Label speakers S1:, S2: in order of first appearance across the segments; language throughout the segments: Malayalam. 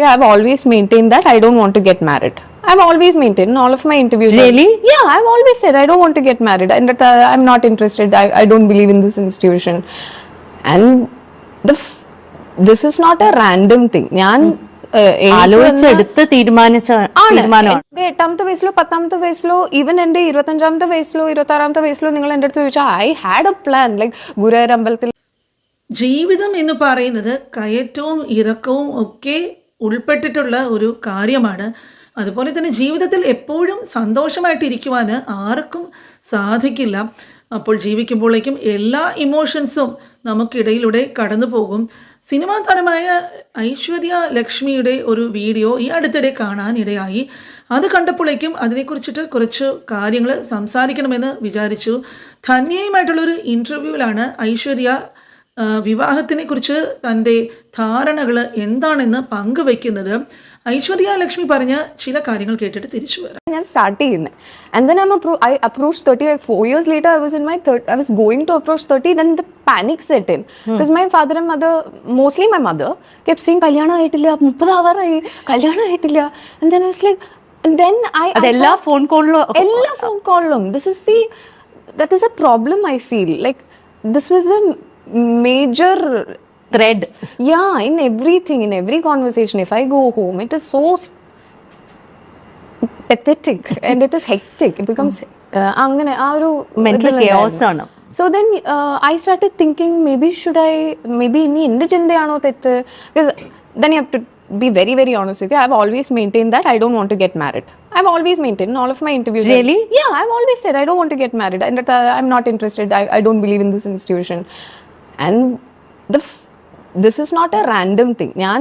S1: Yeah, I've always maintained that I don't want to get married. I've always maintained in all of my interviews.
S2: Really?
S1: Yeah, I've always said I don't want to get married and that uh, I'm not interested. I, I don't believe in this institution. And the f- this is not a random thing. ഞാൻ mm. എനിക്ക് വന്ന-
S2: ആലോചിച്ചെടുത്ത് തീരുമാനിച്ച
S1: ആണ്
S2: തീരുമാനമാണ്
S1: എന്റെ എട്ടാമത്തെ വയസ്സിലോ പത്താമത്തെ വയസ്സിലോ ഈവൻ എന്റെ ഇരുപത്തഞ്ചാമത്തെ വയസ്സിലോ ഇരുപത്തി ആറാമത്തെ വയസ്സിലോ നിങ്ങൾ എന്റെ അടുത്ത് ചോദിച്ചാൽ I had a plan like Guruvayur അമ്പലത്തിൽ
S3: ജീവിതം എന്ന് പറയുന്നത് കയറ്റവും ഇറക്കവും ഒക്കെ ഉൾപ്പെട്ടിട്ടുള്ള ഒരു കാര്യമാണ്. അതുപോലെ തന്നെ ജീവിതത്തിൽ എപ്പോഴും സന്തോഷമായിട്ടിരിക്കുവാൻ ആർക്കും സാധിക്കില്ല. അപ്പോൾ ജീവിക്കുമ്പോഴേക്കും എല്ലാ ഇമോഷൻസും നമുക്കിടയിലൂടെ കടന്നു പോകും സിനിമാ താരമായ ഐശ്വര്യ ലക്ഷ്മിയുടെ ഒരു വീഡിയോ ഈ അടുത്തിടെ കാണാനിടയായി അത് കണ്ടപ്പോഴേക്കും അതിനെക്കുറിച്ചിട്ട് കുറച്ച് കാര്യങ്ങൾ സംസാരിക്കണമെന്ന് വിചാരിച്ചു. ധന്യയുമായിട്ടുള്ളൊരു ഇന്റർവ്യൂവിലാണ് ഐശ്വര്യ വിവാഹത്തിനെക്കുറിച്ച് തന്റെ ധാരണകൾ എന്താണെന്ന് പങ്കുവെക്കുന്നത് ഐശ്വര്യ ലക്ഷ്മി പറഞ്ഞ ചില കാര്യങ്ങൾ കേട്ടിട്ട് തിരിച്ചു വരാം.
S1: ഞാൻ സ്റ്റാർട്ട് ചെയ്യുന്നത് and then I'm അപ്രൂ I approach thirty like four years later I was in my I was going to approach thirty then the panic set in because my father and mother mostly my mother kept saying കല്യാണം ആയിട്ടില്ല മുപ്പത് ആവാറായി കല്യാണം ആയിട്ടില്ല. And then was like then I
S2: അതെല്ലാ ഫോൺ കോളിലും
S1: എല്ലാ phone കോളിലും this is the that is a problem I feel like this was a Major
S2: thread
S1: yeah in everything in every conversation if i go home it is so s- pathetic and it is hectic it becomes uh, അങ്ങനെ ആ ഒരു
S2: Mental chaos ആണ്.
S1: So then I start thinking maybe should I maybe ഇനി എൻ്റെ ചിന്തയാണോ തെറ്റ് because then you have to be very very honest with you i've always maintained that i don't want to get married i've always maintained in all of my interviews
S2: Really?
S1: yeah i've always said i don't want to get married and that uh, i'm not interested I, I don't believe in this institution And the this this is not a random thing. ഞാൻ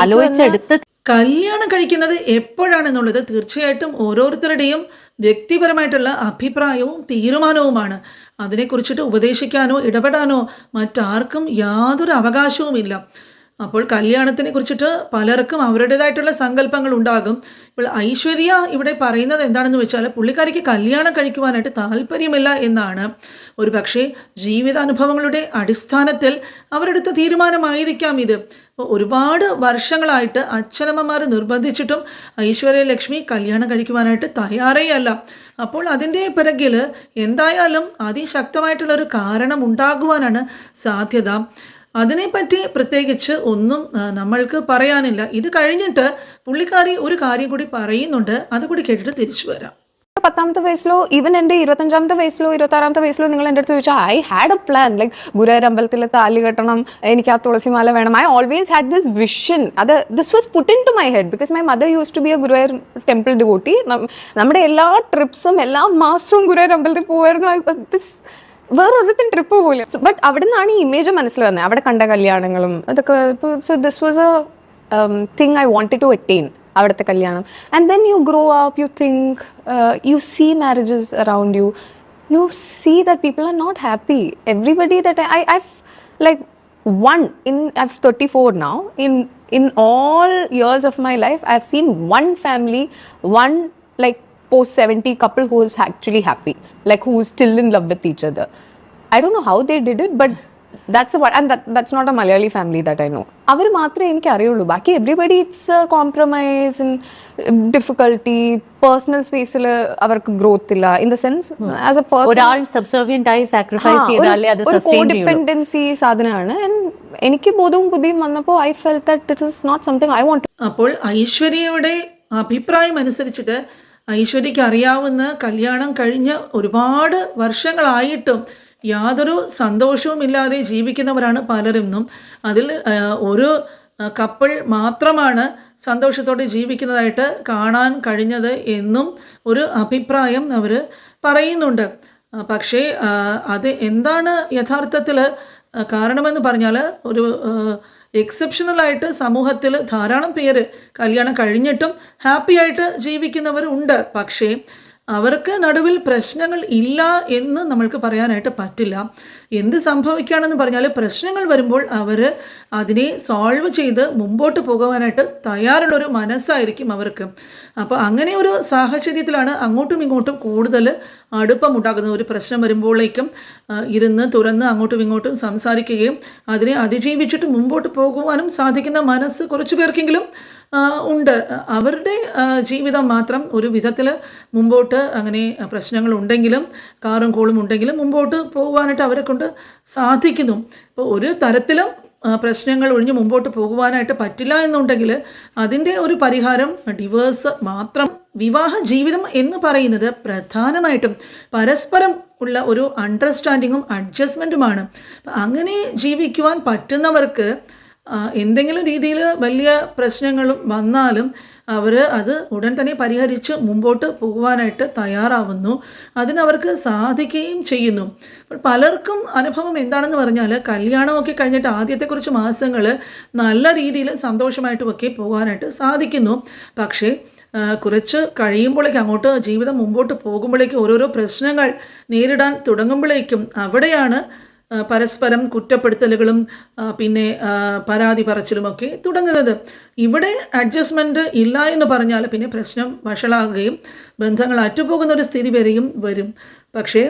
S2: ആലോചിച്ചെടുത്ത്
S3: കല്യാണം കഴിക്കുന്നത് എപ്പോഴാണെന്നുള്ളത് തീർച്ചയായിട്ടും ഓരോരുത്തരുടെയും വ്യക്തിപരമായിട്ടുള്ള അഭിപ്രായവും തീരുമാനവുമാണ്. അതിനെക്കുറിച്ചിട്ട് ഉപദേശിക്കാനോ ഇടപെടാനോ മറ്റാർക്കും യാതൊരു അവകാശവുമില്ല. അപ്പോൾ കല്യാണത്തിനെ കുറിച്ചിട്ട് പലർക്കും അവരുടേതായിട്ടുള്ള സങ്കല്പങ്ങൾ ഉണ്ടാകും. ഇപ്പോൾ ഐശ്വര്യ ഇവിടെ പറയുന്നത് എന്താണെന്ന് വെച്ചാൽ പുള്ളിക്കാരിക്ക് കല്യാണം കഴിക്കുവാനായിട്ട് താല്പര്യമില്ല എന്നാണ്. ഒരു പക്ഷേ ജീവിതാനുഭവങ്ങളുടെ അടിസ്ഥാനത്തിൽ അവരെടുത്ത തീരുമാനമായിരിക്കാം ഇത്. ഒരുപാട് വർഷങ്ങളായിട്ട് അച്ഛനമ്മമാർ നിർബന്ധിച്ചിട്ടും ഐശ്വര്യ ലക്ഷ്മി കല്യാണം കഴിക്കുവാനായിട്ട് തയ്യാറേ അല്ല അപ്പോൾ അതിന്റെ പിറകിൽ എന്തായാലും അതിശക്തമായിട്ടുള്ളൊരു കാരണം ഉണ്ടാകുവാനാണ് സാധ്യത. അതിനെപ്പറ്റി പ്രത്യേകിച്ച് ഒന്നും നമ്മൾക്ക് പറയാനില്ല. ഇത് കഴിഞ്ഞിട്ട് പുള്ളിക്കാരി ഒരു കാര്യം കൂടി പറയുന്നുണ്ട്. അതുകൂടി കേട്ടിട്ട് തിരിച്ചു വരാം.
S1: പത്താമത്തെ വയസ്സിലോ ഈവൻ എന്റെ ഇരുപത്തഞ്ചാമത്തെ വയസ്സിലോ ഇരുപത്താറാമത്തെ വയസ്സിലോ നിങ്ങൾ എന്റെ അടുത്ത് ചോദിച്ചാൽ I had a plan like Guruvayur അമ്പലത്തിൽ താലി കെട്ടണം എനിക്ക് ആ തുളസിമാല വേണം. I always had this vision അത് this was put into my head because my mother use to be a Guruvayur temple devotee നമ്മുടെ എല്ലാ ട്രിപ്സും എല്ലാ മാസവും ഗുരുവായൂർ അമ്പലത്തിൽ പോകുമായിരുന്നു വേറൊരിടത്തും ട്രിപ്പ് പോലും ബട്ട് അവിടെ നിന്നാണ് ഈ ഇമേജ് മനസ്സിൽ വന്നത് അവിടെ കണ്ട കല്യാണങ്ങളും അതൊക്കെ so this was a thing I wanted to attain അവിടുത്തെ കല്യാണം. And then you grow up you think you see marriages around you you see that people are not happy everybody they I I like one in i'm 34 now. In in all years of my life i've seen one family one like post 70 couple who is actually happy like who is still in love with each other. I don't know how they did it but that's what and that, that's not a malayali family that i know. അവർ മാത്രമേ എനിക്ക് അറിയുള്ളൂ. ബാക്കി everybody it's compromise difficulty personal സ്പേസിൽ അവർക്ക് ഗ്രോത്ത് ഇല്ല.
S2: In the sense as a person
S1: dependency സാധനമാണ്. എനിക്ക് ബോധവും ബുദ്ധിയും വന്നപ്പോൾ I felt that it is not something I want
S3: അപ്പോൾ ഐശ്വര്യയുടെ അഭിപ്രായം അനുസരിച്ചിട്ട് ഐശ്വര്യയ്ക്ക് അറിയാവുന്ന കല്യാണം കഴിഞ്ഞ് ഒരുപാട് വർഷങ്ങളായിട്ടും യാതൊരു സന്തോഷവും ഇല്ലാതെ ജീവിക്കുന്നവരാണ് പലരെന്നും. അതിൽ ഒരു കപ്പിൾ മാത്രമാണ് സന്തോഷത്തോടെ ജീവിക്കുന്നതായിട്ട് കാണാൻ കഴിഞ്ഞത് എന്നും ഒരു അഭിപ്രായം അവർ പറയുന്നുണ്ട്. പക്ഷേ അത് എന്താണ് യഥാർത്ഥത്തിൽ കാരണമെന്ന് പറഞ്ഞാൽ ഒരു എക്സെപ്ഷണലായിട്ട് സമൂഹത്തിൽ ധാരാളം പേര് കല്യാണം കഴിഞ്ഞിട്ടും ഹാപ്പി ആയിട്ട് ജീവിക്കുന്നവരുണ്ട്. പക്ഷേ അവർക്ക് നടുവിൽ പ്രശ്നങ്ങൾ ഇല്ല എന്ന് നമ്മൾക്ക് പറയാനായിട്ട് പറ്റില്ല. എന്ത് സംഭവിക്കുകയാണെന്ന് പറഞ്ഞാൽ പ്രശ്നങ്ങൾ വരുമ്പോൾ അവർ അതിനെ സോൾവ് ചെയ്ത് മുമ്പോട്ട് പോകുവാനായിട്ട് തയ്യാറുള്ളൊരു മനസ്സായിരിക്കും അവർക്ക്. അപ്പോൾ അങ്ങനെ ഒരു സാഹചര്യത്തിലാണ് അങ്ങോട്ടും ഇങ്ങോട്ടും കൂടുതൽ അടുപ്പമുണ്ടാകുന്നത് ഒരു പ്രശ്നം വരുമ്പോഴേക്കും ഇരുന്ന് തുറന്ന് അങ്ങോട്ടും ഇങ്ങോട്ടും സംസാരിക്കുകയും അതിനെ അതിജീവിച്ചിട്ട് മുമ്പോട്ട് പോകുവാനും സാധിക്കുന്ന മനസ്സ് കുറച്ച് പേർക്കെങ്കിലും ഉണ്ട്. അവരുടെ ജീവിതം മാത്രം ഒരു വിധത്തിൽ മുമ്പോട്ട് അങ്ങനെ പ്രശ്നങ്ങളുണ്ടെങ്കിലും കാറും കോളും ഉണ്ടെങ്കിലും മുമ്പോട്ട് പോകുവാനായിട്ട് അവരെ കൊണ്ട് സാധിക്കുന്നു. അപ്പോൾ ഒരു തരത്തിലും പ്രശ്നങ്ങൾ ഒഴിഞ്ഞ് മുമ്പോട്ട് പോകുവാനായിട്ട് പറ്റില്ല എന്നുണ്ടെങ്കിൽ അതിന്റെ ഒരു പരിഹാരം ഡിവേഴ്സ് മാത്രം വിവാഹ ജീവിതം എന്ന് പറയുന്നത് പ്രധാനമായിട്ടും പരസ്പരം ഉള്ള ഒരു അണ്ടർസ്റ്റാൻഡിങ്ങും അഡ്ജസ്റ്റ്മെന്റുമാണ് അങ്ങനെ ജീവിക്കുവാൻ പറ്റുന്നവർക്ക് എന്തെങ്കിലും രീതിയിൽ വലിയ പ്രശ്നങ്ങളും വന്നാലും അവർ അത് ഉടൻ തന്നെ പരിഹരിച്ച് മുമ്പോട്ട് പോകുവാനായിട്ട് തയ്യാറാവുന്നു. അതിനവർക്ക് സാധിക്കുകയും ചെയ്യുന്നു. പലർക്കും അനുഭവം എന്താണെന്ന് പറഞ്ഞാൽ കല്യാണമൊക്കെ കഴിഞ്ഞിട്ട് ആദ്യത്തെ കുറച്ച് മാസങ്ങൾ നല്ല രീതിയിൽ സന്തോഷമായിട്ടുമൊക്കെ പോകാനായിട്ട് സാധിക്കുന്നു. പക്ഷേ കുറച്ച് കഴിയുമ്പോഴേക്കും അങ്ങോട്ട് ജീവിതം മുമ്പോട്ട് പോകുമ്പോഴേക്കും ഓരോരോ പ്രശ്നങ്ങൾ നേരിടാൻ തുടങ്ങുമ്പോഴേക്കും അവിടെയാണ് പരസ്പരം കുറ്റപ്പെടുത്തലുകളും പിന്നെ പരാതി പറച്ചിലുമൊക്കെ തുടങ്ങുന്നത്. ഇവിടെ അഡ്ജസ്റ്റ്മെന്റ് ഇല്ല എന്ന് പറഞ്ഞാൽ പിന്നെ പ്രശ്നം വഷളാകുകയും ബന്ധങ്ങൾ അറ്റുപോകുന്ന ഒരു സ്ഥിതി വരെയും വരും. പക്ഷേ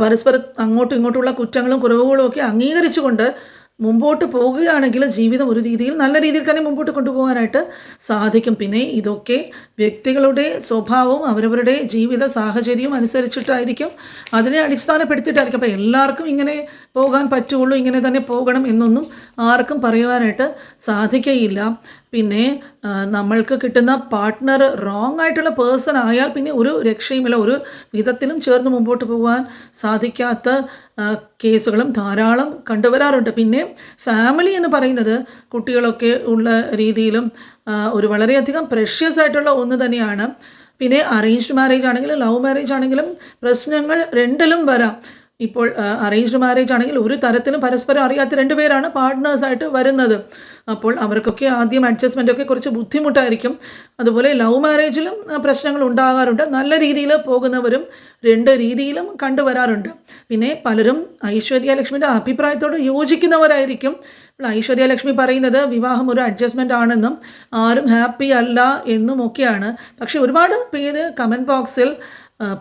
S3: പരസ്പരം അങ്ങോട്ടും ഇങ്ങോട്ടുമുള്ള കുറ്റങ്ങളും കുറവുകളും ഒക്കെ അംഗീകരിച്ചുകൊണ്ട് മുമ്പോട്ട് പോകുകയാണെങ്കിൽ ജീവിതം ഒരു രീതിയിൽ നല്ല രീതിയിൽ തന്നെ മുമ്പോട്ട് കൊണ്ടുപോകാനായിട്ട് സാധിക്കും. പിന്നെ ഇതൊക്കെ വ്യക്തികളുടെ സ്വഭാവവും അവരവരുടെ ജീവിത സാഹചര്യവും അനുസരിച്ചിട്ടായിരിക്കും. അതിനെ അടിസ്ഥാനപ്പെടുത്തിയിട്ടായിരിക്കും. അപ്പോൾ എല്ലാവർക്കും ഇങ്ങനെ പോകാൻ പറ്റുള്ളൂ ഇങ്ങനെ തന്നെ പോകണം എന്നൊന്നും ആർക്കും പറയുവാനായിട്ട് സാധിക്കുകയില്ല പിന്നെ നമ്മൾക്ക് കിട്ടുന്ന പാർട്ട്ണർ റോങ് ആയിട്ടുള്ള പേഴ്സൺ ആയാൽ പിന്നെ ഒരു രക്ഷയുമില്ല ഒരു വിധത്തിലും ചേർന്ന് മുമ്പോട്ട് പോകാൻ സാധിക്കാത്ത കേസുകളും ധാരാളം കണ്ടുവരാറുണ്ട്. പിന്നെ ഫാമിലി എന്ന് പറയുന്നത് കുട്ടികളൊക്കെ ഉള്ള രീതിയിലും ഒരു വളരെയധികം പ്രഷ്യസ് ആയിട്ടുള്ള ഒന്ന് തന്നെയാണ്. പിന്നെ അറേഞ്ച്ഡ് മാരേജ് ആണെങ്കിലും ലവ് മാരേജ് ആണെങ്കിലും പ്രശ്നങ്ങൾ രണ്ടിലും വരാം. ഇപ്പോൾ അറേഞ്ച്ഡ് മാരേജ് ആണെങ്കിൽ ഒരു തരത്തിലും പരസ്പരം അറിയാത്ത രണ്ടുപേരാണ് പാർട്ട്നേഴ്സായിട്ട് വരുന്നത്. അപ്പോൾ അവർക്കൊക്കെ ആദ്യം അഡ്ജസ്റ്റ്മെന്റ് ഒക്കെ കുറച്ച് ബുദ്ധിമുട്ടായിരിക്കും. അതുപോലെ ലവ് മാരേജിലും പ്രശ്നങ്ങൾ ഉണ്ടാകാറുണ്ട്. നല്ല രീതിയിൽ പോകുന്നവരും രണ്ട് രീതിയിലും കണ്ടുവരാറുണ്ട്. പിന്നെ പലരും ഐശ്വര്യ ലക്ഷ്മിയുടെ അഭിപ്രായത്തോട് യോജിക്കുന്നവരായിരിക്കും. ഐശ്വര്യ ലക്ഷ്മി പറയുന്നത് വിവാഹം ഒരു അഡ്ജസ്റ്റ്മെന്റ് ആണെന്നും ആരും ഹാപ്പി അല്ല എന്നും ഒക്കെയാണ്. പക്ഷേ ഒരുപാട് പേര് കമന്റ് ബോക്സിൽ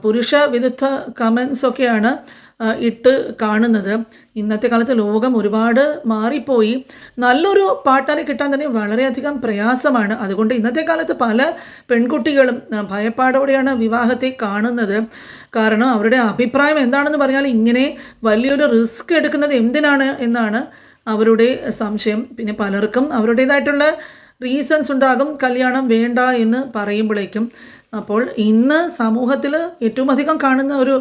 S3: പുരുഷ വിരുദ്ധ കമൻസ് ഒക്കെയാണ് ഇട്ട് കാണുന്നത്. ഇന്നത്തെ കാലത്ത് ലോകം ഒരുപാട് മാറിപ്പോയി. നല്ലൊരു പാട്ടാരെ കിട്ടാൻ തന്നെ വളരെയധികം പ്രയാസമാണ്. അതുകൊണ്ട് ഇന്നത്തെ കാലത്ത് പല പെൺകുട്ടികളും ഭയപ്പാടോടെയാണ് വിവാഹത്തെ കാണുന്നത്. കാരണം അവരുടെ അഭിപ്രായം എന്താണെന്ന് പറഞ്ഞാൽ ഇങ്ങനെ വലിയൊരു റിസ്ക് എടുക്കുന്നത് എന്തിനാണ് എന്നാണ് അവരുടെ സംശയം. പിന്നെ പലർക്കും അവരുടേതായിട്ടുള്ള റീസൺസ് ഉണ്ടാകും. കല്യാണം വേണ്ട എന്ന് പറയുമ്പോഴേക്കും അപ്പോൾ ഇന്ന് സമൂഹത്തിൽ ഏറ്റവും അധികം കാണുന്ന ഒരു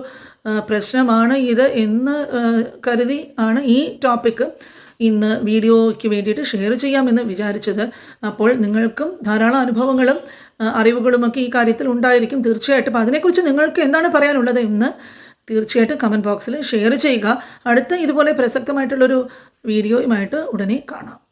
S3: പ്രശ്നമാണ് ഇത് എന്ന് കരുതി ആണ് ഈ ടോപ്പിക്ക് ഇന്ന് വീഡിയോയ്ക്ക് വേണ്ടിയിട്ട് ഷെയർ ചെയ്യാമെന്ന് വിചാരിച്ചത്. അപ്പോൾ നിങ്ങൾക്കും ധാരാളം അനുഭവങ്ങളും അറിവുകളുമൊക്കെ ഈ കാര്യത്തിൽ ഉണ്ടായിരിക്കും തീർച്ചയായിട്ടും. അപ്പോൾ അതിനെക്കുറിച്ച് നിങ്ങൾക്ക് എന്താണ് പറയാനുള്ളത് എന്ന് തീർച്ചയായിട്ടും കമന്റ് ബോക്സിൽ ഷെയർ ചെയ്യുക. അടുത്ത ഇതുപോലെ പ്രസക്തമായിട്ടുള്ളൊരു വീഡിയോയുമായിട്ട് ഉടനെ കാണാം.